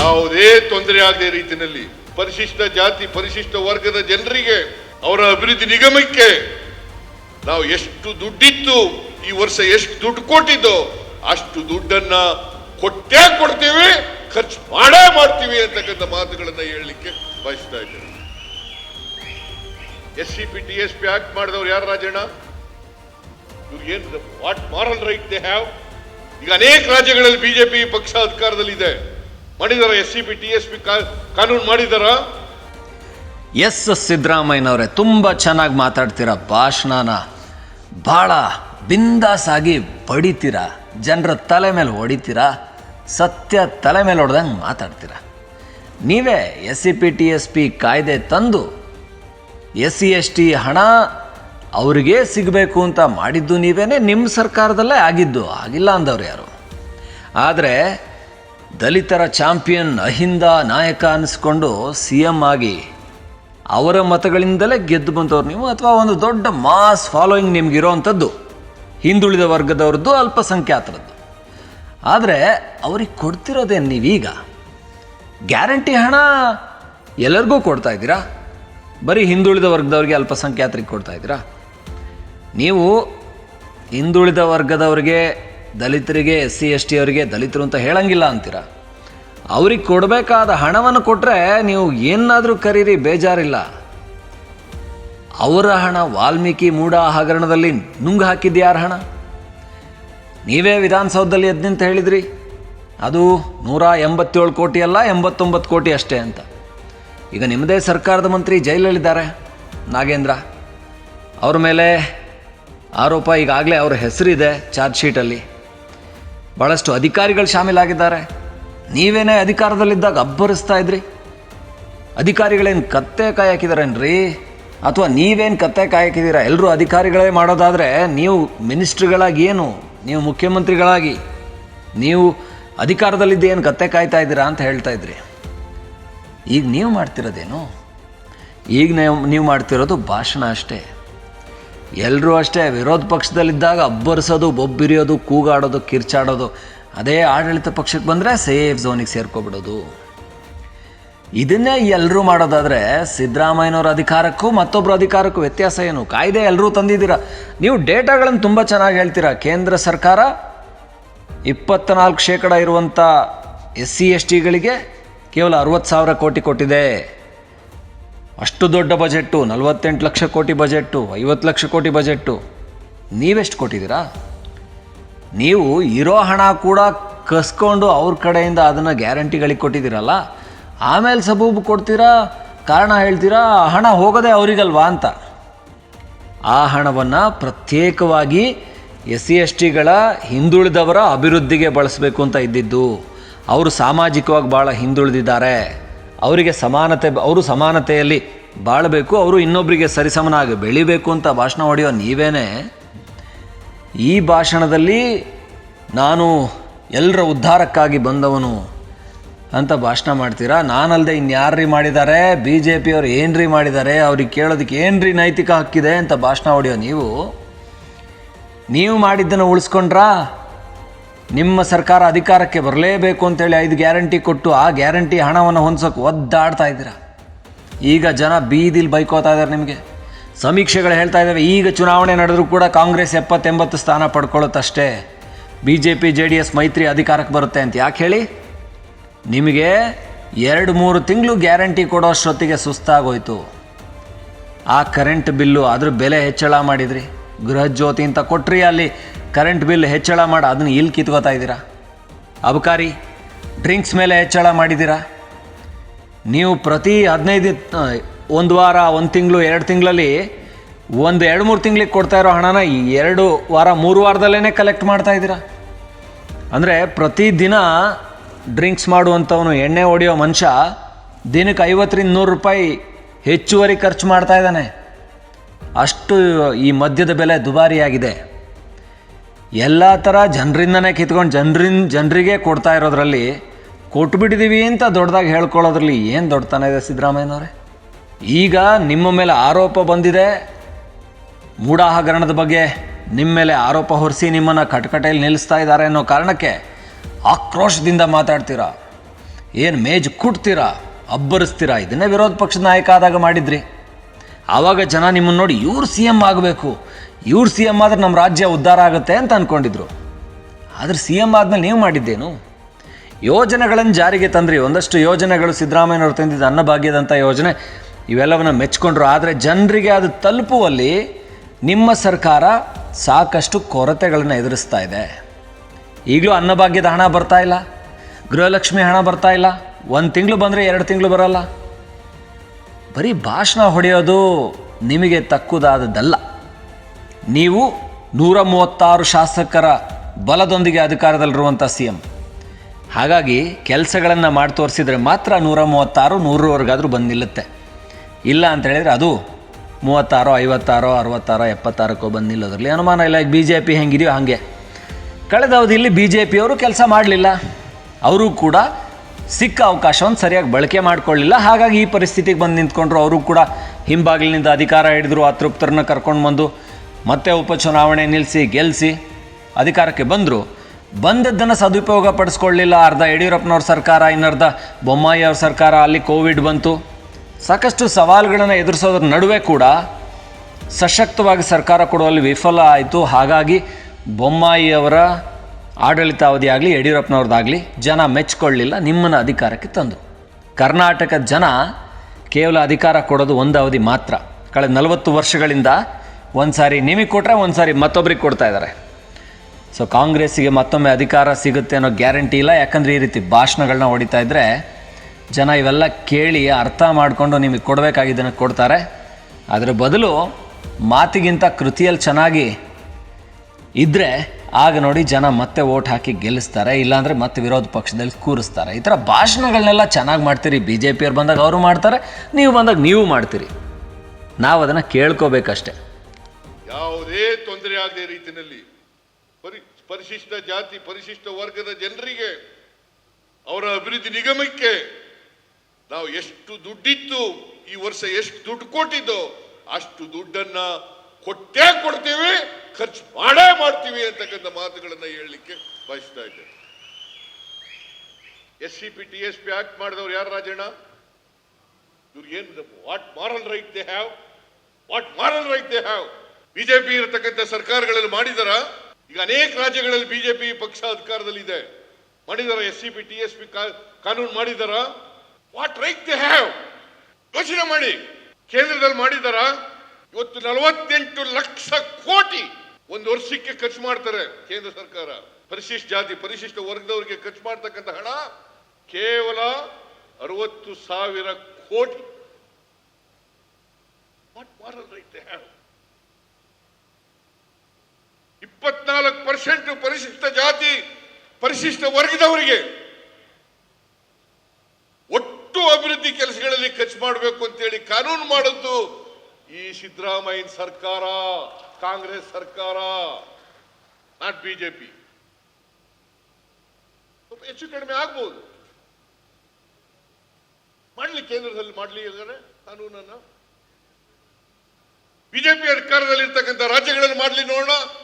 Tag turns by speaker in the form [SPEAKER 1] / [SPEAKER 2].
[SPEAKER 1] ಯಾವುದೇ ತೊಂದರೆ ಆಗದೆ ರೀತಿಯಲ್ಲಿ ಪರಿಶಿಷ್ಟ ಜಾತಿ, ಪರಿಶಿಷ್ಟ ವರ್ಗದ ಜನರಿಗೆ ಅವರ ಅಭಿವೃದ್ಧಿ ನಿಗಮಕ್ಕೆ ನಾವು ಎಷ್ಟು ದುಡ್ಡಿತ್ತು, ಈ ವರ್ಷ ಎಷ್ಟು ದುಡ್ಡು ಕೊಟ್ಟಿದ್ದೋ ಅಷ್ಟು ದುಡ್ಡನ್ನ ಕೊಟ್ಟೇ ಕೊಡ್ತೀವಿ, ಖರ್ಚು ಮಾಡೇ ಮಾಡ್ತೀವಿ ಅಂತಕ್ಕಂಥ ಮಾತುಗಳನ್ನ ಹೇಳಲಿಕ್ಕೆ ಬಯಸ್ತಾ ಇದ್ದೇನೆ. S C P T S P act ಮಾಡಿದವ್ರು ಯಾರು ರಾಜಣ್ಣ? ಇವ್ರಿಗೆ what moral right they have ಈಗ ಅನೇಕ ರಾಜ್ಯಗಳಲ್ಲಿ ಬಿಜೆಪಿ ಪಕ್ಷ ಅಧಿಕಾರದಲ್ಲಿದೆ. ಮಾಡಿದಾರ S C B T S P ಕಾನೂನು ಮಾಡಿದಾರ?
[SPEAKER 2] ಎಸ್ ಸಿದ್ದರಾಮಯ್ಯನವರೇ, ತುಂಬ ಚೆನ್ನಾಗಿ ಮಾತಾಡ್ತೀರ, ಭಾಷಣನ. ಭಾಳ ಬಿಂದಾಸಾಗಿ ಬಡಿತೀರ, ಜನರ ತಲೆ ಮೇಲೆ ಹೊಡಿತೀರ, ಸತ್ಯ ತಲೆ ಮೇಲೆ ಹೊಡೆದಂಗೆ ಮಾತಾಡ್ತೀರ. ನೀವೇ S C P T S P ಕಾಯ್ದೆ ತಂದು ಎಸ್ ಸಿ ಎಸ್ ಟಿ ಹಣ ಅವರಿಗೆ ಸಿಗಬೇಕು ಅಂತ ಮಾಡಿದ್ದು ನೀವೇನೆ ನಿಮ್ಮ ಸರ್ಕಾರದಲ್ಲೇ ಆಗಿದ್ದು, ಆಗಿಲ್ಲ ಅಂದವ್ರು ಯಾರು? ಆದರೆ ದಲಿತರ ಚಾಂಪಿಯನ್ ಅಹಿಂದ ನಾಯಕ ಅನ್ನಿಸ್ಕೊಂಡು ಸಿ ಎಂ ಆಗಿ ಅವರ ಮತಗಳಿಂದಲೇ ಗೆದ್ದು ಬಂದವ್ರು ನೀವು ಅಥವಾ ಒಂದು ದೊಡ್ಡ ಮಾಸ್ ಫಾಲೋಯಿಂಗ್ ನಿಮ್ಗಿರೋವಂಥದ್ದು ಹಿಂದುಳಿದ ವರ್ಗದವ್ರದ್ದು ಅಲ್ಪಸಂಖ್ಯಾತರದ್ದು. ಆದರೆ ಅವ್ರಿಗೆ ಕೊಡ್ತಿರೋದೇನು ನೀವೀಗ. ಗ್ಯಾರಂಟಿ ಹಣ ಎಲ್ಲರಿಗೂ ಕೊಡ್ತಾ ಇದ್ದೀರಾ? ಬರೀ ಹಿಂದುಳಿದ ವರ್ಗದವ್ರಿಗೆ ಅಲ್ಪಸಂಖ್ಯಾತರಿಗೆ ಕೊಡ್ತಾ ಇದ್ದೀರಾ? ನೀವು ಹಿಂದುಳಿದ ವರ್ಗದವ್ರಿಗೆ ದಲಿತರಿಗೆ ಎಸ್ ಸಿ ಎಸ್ ಟಿ ಅವರಿಗೆ ದಲಿತರು ಅಂತ ಹೇಳಂಗಿಲ್ಲ ಅಂತೀರ? ಅವ್ರಿಗೆ ಕೊಡಬೇಕಾದ ಹಣವನ್ನು ಕೊಟ್ಟರೆ ನೀವು ಏನಾದರೂ ಕರೀರಿ, ಬೇಜಾರಿಲ್ಲ. ಅವರ ಹಣ, ವಾಲ್ಮೀಕಿ ಮೂಡ ಹಗರಣದಲ್ಲಿ ನುಂಗು ಹಾಕಿದ್ದು ಯಾರ ಹಣ? ನೀವೇ ವಿಧಾನಸೌಧದಲ್ಲಿ ಎದ್ದು ನಿಂತು ಹೇಳಿದ್ರಿ? ಅದು ನೂರ ಎಂಬತ್ತೇಳು ಕೋಟಿ ಅಲ್ಲ, ಎಂಬತ್ತೊಂಬತ್ತು ಕೋಟಿ ಅಷ್ಟೇ ಅಂತ. ಈಗ ನಿಮ್ಮದೇ ಸರ್ಕಾರದ ಮಂತ್ರಿ ಜೈಲಲ್ಲಿದ್ದಾರೆ, ನಾಗೇಂದ್ರ. ಅವ್ರ ಮೇಲೆ ಆರೋಪ ಈಗಾಗಲೇ ಅವ್ರ ಹೆಸರಿದೆ ಚಾರ್ಜ್ ಶೀಟಲ್ಲಿ. ಭಾಳಷ್ಟು ಅಧಿಕಾರಿಗಳು ಶಾಮೀಲಾಗಿದ್ದಾರೆ. ನೀವೇನೇ ಅಧಿಕಾರದಲ್ಲಿದ್ದಾಗ ಅಬ್ಬರಿಸ್ತಾ ಇದ್ರಿ? ಅಧಿಕಾರಿಗಳೇನು ಕತ್ತೆ ಕಾಯಕಿದಾರೇನ್ರಿ? ಅಥವಾ ನೀವೇನು ಕತ್ತೆ ಕಾಯಕಿದ್ದೀರಾ ಎಲ್ಲರೂ ಅಧಿಕಾರಿಗಳೇ ಮಾಡೋದಾದರೆ ನೀವು ಮಿನಿಸ್ಟ್ರಿಗಳಾಗಿ ಏನು? ನೀವು ಮುಖ್ಯಮಂತ್ರಿಗಳಾಗಿ? ನೀವು ಅಧಿಕಾರದಲ್ಲಿದ್ದು ಏನು ಕತ್ತೆ ಕಾಯ್ತಾ ಇದ್ದೀರಾ ಅಂತ ಹೇಳ್ತಾ ಇದ್ರಿ. ಈಗ ನೀವು ಮಾಡ್ತಿರೋದೇನು? ಈಗ ನೀವು ನೀವು ಮಾಡ್ತಿರೋದು ಭಾಷಣ ಅಷ್ಟೇ. ಎಲ್ಲರೂ ಅಷ್ಟೇ ವಿರೋಧ ಪಕ್ಷದಲ್ಲಿದ್ದಾಗ ಅಬ್ಬರಿಸೋದು, ಬೊಬ್ಬಿರಿಯೋದು, ಕೂಗಾಡೋದು, ಕಿರ್ಚಾಡೋದು. ಅದೇ ಆಡಳಿತ ಪಕ್ಷಕ್ಕೆ ಬಂದರೆ ಸೇಫ್ ಝೋನಿಗೆ ಸೇರ್ಕೊಬಿಡೋದು. ಇದನ್ನೇ ಎಲ್ಲರೂ ಮಾಡೋದಾದರೆ ಸಿದ್ದರಾಮಯ್ಯನವರ ಅಧಿಕಾರಕ್ಕೂ ಮತ್ತೊಬ್ಬರ ಅಧಿಕಾರಕ್ಕೂ ವ್ಯತ್ಯಾಸ ಏನು? ಕಾಯ್ದೆ ಎಲ್ಲರೂ ತಂದಿದ್ದೀರಾ? ನೀವು ಡೇಟಾಗಳನ್ನು ತುಂಬ ಚೆನ್ನಾಗಿ ಹೇಳ್ತೀರಾ? ಕೇಂದ್ರ ಸರ್ಕಾರ ಇಪ್ಪತ್ತ್ನಾಲ್ಕು ಶೇಕಡ ಇರುವಂಥ ಎಸ್ ಸಿ ಎಸ್ ಟಿಗಳಿಗೆ ಕೇವಲ ಅರವತ್ತು ಸಾವಿರ ಕೋಟಿ ಕೊಟ್ಟಿದೆ. ಅಷ್ಟು ದೊಡ್ಡ ಬಜೆಟ್ಟು, ನಲವತ್ತೆಂಟು ಲಕ್ಷ ಕೋಟಿ ಬಜೆಟ್ಟು, ಐವತ್ತು ಲಕ್ಷ ಕೋಟಿ ಬಜೆಟ್ಟು. ನೀವೆಷ್ಟು ಕೊಟ್ಟಿದ್ದೀರಾ? ನೀವು ಇರೋ ಹಣ ಕೂಡ ಕಸ್ಕೊಂಡು ಅವ್ರ ಕಡೆಯಿಂದ ಅದನ್ನು ಗ್ಯಾರಂಟಿಗಳಿಗೆ ಕೊಟ್ಟಿದ್ದೀರಲ್ಲ, ಆಮೇಲೆ ಸಬೂಬು ಕೊಡ್ತೀರಾ? ಕಾರಣ ಹೇಳ್ತೀರಾ, ಹಣ ಹೋಗೋದೇ ಅವರಿಗಲ್ವಾ ಅಂತ. ಆ ಹಣವನ್ನು ಪ್ರತ್ಯೇಕವಾಗಿ ಎಸ್ ಸಿ ಎಸ್ ಟಿಗಳ ಹಿಂದುಳಿದವರ ಅಭಿವೃದ್ಧಿಗೆ ಬಳಸಬೇಕು ಅಂತ ಇದ್ದಿದ್ದು. ಅವರು ಸಾಮಾಜಿಕವಾಗಿ ಭಾಳ ಹಿಂದುಳಿದಿದ್ದಾರೆ. ಅವರಿಗೆ ಸಮಾನತೆ, ಅವರು ಸಮಾನತೆಯಲ್ಲಿ ಬಾಳಬೇಕು, ಅವರು ಇನ್ನೊಬ್ಬರಿಗೆ ಸರಿಸಮನಾಗಿ ಬೆಳಿಬೇಕು ಅಂತ ಭಾಷಣ ಹೊಡೆಯೋ ನೀವೇನೇ, ಈ ಭಾಷಣದಲ್ಲಿ ನಾನು ಎಲ್ಲರ ಉದ್ಧಾರಕ್ಕಾಗಿ ಬಂದವನು ಅಂತ ಭಾಷಣ ಮಾಡ್ತೀರಾ? ನಾನಲ್ಲದೆ ಇನ್ಯಾರ್ರಿ ಮಾಡಿದ್ದಾರೆ ಬಿ ಜೆ ಪಿಯವ್ರು ಏನ್ರಿ ಮಾಡಿದ್ದಾರೆ ಅವ್ರಿಗೆ ಕೇಳೋದಕ್ಕೆ ಏನ್ರಿ ನೈತಿಕ ಹಕ್ಕಿದೆ ಅಂತ ಭಾಷಣ ಹೊಡೆಯೋ ನೀವು? ನೀವು ಮಾಡಿದ್ದನ್ನು ಉಳಿಸ್ಕೊಂಡ್ರಾ? ನಿಮ್ಮ ಸರ್ಕಾರ ಅಧಿಕಾರಕ್ಕೆ ಬರಲೇಬೇಕು ಅಂತೇಳಿ ಐದು ಗ್ಯಾರಂಟಿ ಕೊಟ್ಟು ಆ ಗ್ಯಾರಂಟಿ ಹಣವನ್ನು ಹೊಂದಿಸೋಕೆ ಒದ್ದಾಡ್ತಾ ಇದ್ದೀರಾ? ಈಗ ಜನ ಬೀದಿಲಿ ಬೈಕೋತಾ ಇದ್ದಾರೆ ನಿಮಗೆ. ಸಮೀಕ್ಷೆಗಳು ಹೇಳ್ತಾ ಇದ್ದಾವೆ, ಈಗ ಚುನಾವಣೆ ನಡೆದರೂ ಕೂಡ ಕಾಂಗ್ರೆಸ್ ಎಪ್ಪತ್ತೆಂಬತ್ತು ಸ್ಥಾನ ಪಡ್ಕೊಳ್ಳುತ್ತಷ್ಟೇ. B J P J D S ಮೈತ್ರಿ ಅಧಿಕಾರಕ್ಕೆ ಬರುತ್ತೆ ಅಂತ ಯಾಕೆ ಹೇಳಿ? ನಿಮಗೆ ಎರಡು ಮೂರು ತಿಂಗಳು ಗ್ಯಾರಂಟಿ ಕೊಡೋ ಅಷ್ಟೊತ್ತಿಗೆ ಸುಸ್ತಾಗೋಯ್ತು. ಆ ಕರೆಂಟ್ ಬಿಲ್ಲು ಅದ್ರ ಬೆಲೆ ಹೆಚ್ಚಳ ಮಾಡಿದ್ರಿ. ಗೃಹ ಜ್ಯೋತಿ ಅಂತ ಕೊಟ್ರಿ ಅಲ್ಲಿ. ಕರೆಂಟ್ ಬಿಲ್ ಹೆಚ್ಚಳ ಮಾಡಿ, ಅದನ್ನ ಇಲ್ಲಿ ಕಿತ್ಕೋತಾ ಇದ್ದೀರಾ? ಅಬಕಾರಿ, ಡ್ರಿಂಕ್ಸ್ ಮೇಲೆ ಹೆಚ್ಚಳ ಮಾಡಿದ್ದೀರಾ? ನೀವು ಪ್ರತಿ ಹದಿನೈದು ಒಂದು ವಾರ, ಒಂದು ತಿಂಗಳು, ಎರಡು ತಿಂಗಳಲ್ಲಿ ಒಂದು, ಎರಡು, ಮೂರು ತಿಂಗಳಿಗೆ ಕೊಡ್ತಾ ಇರೋ ಹಣನ ಎರಡು ವಾರ, ಮೂರು ವಾರದಲ್ಲೇ ಕಲೆಕ್ಟ್ ಮಾಡ್ತಾ ಇದ್ದೀರಾ? ಅಂದರೆ ಪ್ರತಿದಿನ ಡ್ರಿಂಕ್ಸ್ ಮಾಡುವಂಥವನು ಎಣ್ಣೆ ಹೊಡೆಯೋ ಮನುಷ್ಯ ದಿನಕ್ಕೆ ಐವತ್ತರಿಂದ ನೂರು ರೂಪಾಯಿ ಹೆಚ್ಚುವರಿ ಖರ್ಚು ಮಾಡ್ತಾ ಇದ್ದಾನೆ. ಅಷ್ಟು ಈ ಮದ್ಯದ ಬೆಲೆ ದುಬಾರಿಯಾಗಿದೆ. ಎಲ್ಲ ಥರ ಜನರಿಂದನೇ ಕಿತ್ಕೊಂಡು ಜನರಿಂದ ಜನರಿಗೆ ಕೊಡ್ತಾ ಇರೋದ್ರಲ್ಲಿ ಕೊಟ್ಬಿಟ್ಟಿದ್ದೀವಿ ಅಂತ ದೊಡ್ಡದಾಗಿ ಹೇಳ್ಕೊಳ್ಳೋದ್ರಲ್ಲಿ ಏನು ದೊಡ್ಡತನ ಇದೆ ಸಿದ್ದರಾಮಯ್ಯನವರೇ? ಈಗ ನಿಮ್ಮ ಮೇಲೆ ಆರೋಪ ಬಂದಿದೆ. ಮೂಢಾಹಗರಣದ ಬಗ್ಗೆ ನಿಮ್ಮ ಮೇಲೆ ಆರೋಪ ಹೊರಿಸಿ ನಿಮ್ಮನ್ನು ಕಟಕಟೆಯಲ್ಲಿ ನಿಲ್ಲಿಸ್ತಾ ಇದ್ದಾರೆ ಅನ್ನೋ ಕಾರಣಕ್ಕೆ ಆಕ್ರೋಶದಿಂದ ಮಾತಾಡ್ತೀರಾ? ಏನು ಮೇಜ್ ಕುಟ್ತೀರಾ? ಅಬ್ಬರಿಸ್ತೀರಾ? ಇದನ್ನೇ ವಿರೋಧ ಪಕ್ಷದ ನಾಯಕ ಆದಾಗ ಮಾಡಿದ್ರಿ. ಆವಾಗ ಜನ ನಿಮ್ಮನ್ನು ನೋಡಿ ಇವ್ರು ಸಿ ಎಂ ಆಗಬೇಕು. ಇವ್ರು ಸಿ ಎಂ ಆದ್ರೆ ನಮ್ಮ ರಾಜ್ಯ ಉದ್ಧಾರ ಆಗುತ್ತೆ ಅಂತ ಅಂದ್ಕೊಂಡಿದ್ರು ಆದರೆ ಸಿ ಎಂ ಆದಮೇಲೆ ನೀವು ಮಾಡಿದ್ದೇನು? ಯೋಜನೆಗಳನ್ನು ಜಾರಿಗೆ ತಂದ್ರಿ. ಒಂದಷ್ಟು ಯೋಜನೆಗಳು ಸಿದ್ದರಾಮಯ್ಯನವರು ತಂದಿದ್ದ ಅನ್ನಭಾಗ್ಯದಂಥ ಯೋಜನೆ, ಇವೆಲ್ಲವನ್ನು ಮೆಚ್ಕೊಂಡ್ರು. ಆದರೆ ಜನರಿಗೆ ಅದು ತಲುಪುವಲ್ಲಿ ನಿಮ್ಮ ಸರ್ಕಾರ ಸಾಕಷ್ಟು ಕೊರತೆಗಳನ್ನು ಎದುರಿಸ್ತಾ ಇದೆ. ಈಗಲೂ ಅನ್ನಭಾಗ್ಯದ ಹಣ ಬರ್ತಾ ಇಲ್ಲ. ಗೃಹಲಕ್ಷ್ಮಿ ಹಣ ಬರ್ತಾ ಇಲ್ಲ. ಒಂದು ತಿಂಗಳು ಬಂದರೆ ಎರಡು ತಿಂಗಳು ಬರಲ್ಲ. ಬರೀ ಭಾಷಣ ಹೊಡೆಯೋದು ನಿಮಗೆ ತಕ್ಕುದಾದದ್ದಲ್ಲ. ನೀವು ನೂರ ಮೂವತ್ತಾರು ಶಾಸಕರ ಬಲದೊಂದಿಗೆ ಅಧಿಕಾರದಲ್ಲಿರುವಂಥ ಸಿ ಎಂ ಹಾಗಾಗಿ ಕೆಲಸಗಳನ್ನು ಮಾಡಿ ತೋರಿಸಿದರೆ ಮಾತ್ರ ನೂರ ಮೂವತ್ತಾರು ನೂರವರೆಗಾದರೂ ಬಂದು ನಿಲ್ಲುತ್ತೆ. ಇಲ್ಲ ಅಂತ ಹೇಳಿದರೆ ಅದು ಮೂವತ್ತಾರೋ, ಐವತ್ತಾರೋ, ಅರವತ್ತಾರೋ, ಎಪ್ಪತ್ತಾರಕ್ಕೋ ಬಂದು ನಿಲ್ಲೋದ್ರಲ್ಲಿ ಅನುಮಾನ ಇಲ್ಲ. ಬಿ ಜೆ ಪಿ ಹೆಂಗಿದೆಯೋ ಹಾಗೆ. ಕಳೆದ ಅವಧಿಯಲ್ಲಿ ಬಿ ಜೆ ಪಿಯವರು ಕೆಲಸ ಮಾಡಲಿಲ್ಲ. ಅವರು ಕೂಡ ಸಿಕ್ಕ ಅವಕಾಶವನ್ನು ಸರಿಯಾಗಿ ಬಳಕೆ ಮಾಡಿಕೊಳ್ಳಿಲ್ಲ. ಹಾಗಾಗಿ ಈ ಪರಿಸ್ಥಿತಿಗೆ ಬಂದು ನಿಂತ್ಕೊಂಡ್ರು ಅವರು ಕೂಡ ಹಿಂಬಾಗಿಲಿನಿಂದ ಅಧಿಕಾರ ಹಿಡಿದ್ರು, ಅತೃಪ್ತರನ್ನ ಕರ್ಕೊಂಡು ಬಂದು ಮತ್ತೆ ಉಪಚುನಾವಣೆ ನಿಲ್ಲಿಸಿ ಗೆಲ್ಲಿಸಿ ಅಧಿಕಾರಕ್ಕೆ ಬಂದರು. ಬಂದದ್ದನ್ನು ಸದುಪಯೋಗ ಪಡಿಸ್ಕೊಳ್ಳಿಲ್ಲ. ಅರ್ಧ ಯಡಿಯೂರಪ್ಪನವ್ರ ಸರ್ಕಾರ, ಇನ್ನರ್ಧ ಬೊಮ್ಮಾಯಿ ಅವ್ರ ಸರ್ಕಾರ. ಅಲ್ಲಿ ಕೋವಿಡ್ ಬಂತು. ಸಾಕಷ್ಟು ಸವಾಲುಗಳನ್ನು ಎದುರಿಸೋದ್ರ ನಡುವೆ ಕೂಡ ಸಶಕ್ತವಾಗಿ ಸರ್ಕಾರ ಕೊಡುವಲ್ಲಿ ವಿಫಲ ಆಯಿತು. ಹಾಗಾಗಿ ಬೊಮ್ಮಾಯಿಯವರ ಆಡಳಿತಾವಧಿ ಆಗಲಿ ಯಡಿಯೂರಪ್ಪನವ್ರದ್ದಾಗಲಿ ಜನ ಮೆಚ್ಕೊಳ್ಳಿಲ್ಲ. ನಿಮ್ಮನ್ನು ಅಧಿಕಾರಕ್ಕೆ ತಂದು ಕರ್ನಾಟಕದ ಜನ ಕೇವಲ ಅಧಿಕಾರ ಕೊಡೋದು ಒಂದು ಅವಧಿ ಮಾತ್ರ. ಕಳೆದ ನಲವತ್ತು ವರ್ಷಗಳಿಂದ ಒಂದು ಸಾರಿ ನಿಮಗೆ ಕೊಟ್ಟರೆ ಒಂದು ಸಾರಿ ಮತ್ತೊಬ್ರಿಗೆ ಕೊಡ್ತಾ ಇದ್ದಾರೆ ಸೊ ಕಾಂಗ್ರೆಸ್ಸಿಗೆ ಮತ್ತೊಮ್ಮೆ ಅಧಿಕಾರ ಸಿಗುತ್ತೆ ಅನ್ನೋ ಗ್ಯಾರಂಟಿ ಇಲ್ಲ. ಯಾಕಂದರೆ ಈ ರೀತಿ ಭಾಷಣಗಳನ್ನ ಹೊಡಿತಾ ಇದ್ದರೆ ಜನ ಇವೆಲ್ಲ ಕೇಳಿ ಅರ್ಥ ಮಾಡಿಕೊಂಡು ನಿಮಗೆ ಕೊಡಬೇಕಾಗಿದ್ದನ್ನು ಕೊಡ್ತಾರೆ. ಅದರ ಬದಲು ಮಾತಿಗಿಂತ ಕೃತಿಯಲ್ಲಿ ಚೆನ್ನಾಗಿ ಇದ್ದರೆ ಆಗ ನೋಡಿ ಜನ ಮತ್ತೆ ಓಟ್ ಹಾಕಿ ಗೆಲ್ಲಿಸ್ತಾರೆ. ಇಲ್ಲಾಂದರೆ ಮತ್ತೆ ವಿರೋಧ ಪಕ್ಷದಲ್ಲಿ ಕೂರಿಸ್ತಾರೆ. ಈ ಥರ ಭಾಷಣಗಳನ್ನೆಲ್ಲ ಚೆನ್ನಾಗಿ ಮಾಡ್ತೀರಿ. ಬಿ ಜೆ ಪಿಯವ್ರು ಬಂದಾಗ ಅವರು ಮಾಡ್ತಾರೆ. ನೀವು ಬಂದಾಗ ನೀವು ಮಾಡ್ತೀರಿ. ನಾವು ಅದನ್ನು ಕೇಳ್ಕೋಬೇಕಷ್ಟೆ.
[SPEAKER 1] ಯಾವುದೇ ತೊಂದರೆ ಆಗದೆ ರೀತಿಯಲ್ಲಿ ಪರಿ, ಪರಿಶಿಷ್ಟ ಜಾತಿ, ಪರಿಶಿಷ್ಟ ವರ್ಗದ ಜನರಿಗೆ, ಅವರ ಅಭಿವೃದ್ಧಿ ನಿಗಮಕ್ಕೆ ನಾವು ಎಷ್ಟು ದುಡ್ಡಿತ್ತು, ಈ ವರ್ಷ ಎಷ್ಟು ದುಡ್ಡು ಕೊಟ್ಟಿದ್ದೋ ಅಷ್ಟು ದುಡ್ಡನ್ನ ಕೊಟ್ಟೇ ಕೊಡ್ತೀವಿ, ಖರ್ಚು ಮಾಡೇ ಮಾಡ್ತೀವಿ ಅಂತಕ್ಕಂಥ ಮಾತುಗಳನ್ನ ಹೇಳಲಿಕ್ಕೆ ಬಯಸ್ತಾ ಇದ್ದೇನೆ. S C P T S P act ಮಾಡಿದವ್ರು ಯಾರು ರಾಜಣ್ಣ? ಇವ್ರಿಗೆ ಏನು what moral right they have what moral right they have BJP ಇರತಕ್ಕಂಥ ಸರ್ಕಾರಗಳಲ್ಲಿ ಮಾಡಿದಾರ, ಈಗ ಅನೇಕ ರಾಜ್ಯಗಳಲ್ಲಿ ಬಿಜೆಪಿ ಪಕ್ಷ ಅಧಿಕಾರದಲ್ಲಿದೆ. ಮಾಡಿದಾರ S C P, T S P ಕಾನೂನು ಮಾಡಿದಾರ. ವಾಟ್ ರೈಟ್ ದೇ ಹ್ಯಾವ್ ಯೋಚನೆ ಮಾಡಿ. ಕೇಂದ್ರದಲ್ಲಿ ಮಾಡಿದಾರ ಇವತ್ತು ನಲವತ್ತೆಂಟು ಲಕ್ಷ ಕೋಟಿ ಒಂದು ವರ್ಷಕ್ಕೆ ಖರ್ಚು ಮಾಡ್ತಾರೆ ಕೇಂದ್ರ ಸರ್ಕಾರ. ಪರಿಶಿಷ್ಟ ಜಾತಿ, ಪರಿಶಿಷ್ಟ ವರ್ಗದವರಿಗೆ ಖರ್ಚು ಮಾಡ್ತಕ್ಕಂಥ ಹಣ ಕೇವಲ ಅರವತ್ತು ಸಾವಿರ ಕೋಟಿ. What moral right they have ಇಪ್ಪತ್ನಾಲ್ಕು ಪರ್ಸೆಂಟ್ ಪರಿಶಿಷ್ಟ ಜಾತಿ, ಪರಿಶಿಷ್ಟ ವರ್ಗದವರಿಗೆ ಒಟ್ಟು ಅಭಿವೃದ್ಧಿ ಕೆಲಸಗಳಲ್ಲಿ ಖರ್ಚು ಮಾಡಬೇಕು ಅಂತೇಳಿ ಕಾನೂನು ಮಾಡಿದ್ದು ಈ ಸಿದ್ದರಾಮಯ್ಯ ಸರ್ಕಾರ, ಕಾಂಗ್ರೆಸ್ ಸರ್ಕಾರ, ನಾಟ್ ಬಿಜೆಪಿ. ಸ್ವಲ್ಪ ಹೆಚ್ಚು ಕಡಿಮೆ ಆಗ್ಬೋದು. ಮಾಡಲಿ ಕೇಂದ್ರದಲ್ಲಿ ಮಾಡಲಿ ಕಾನೂನನ್ನ. ಬಿಜೆಪಿ ಅಧಿಕಾರದಲ್ಲಿ ಇರ್ತಕ್ಕಂಥ ರಾಜ್ಯಗಳಲ್ಲಿ ಮಾಡಲಿ ನೋಡೋಣ.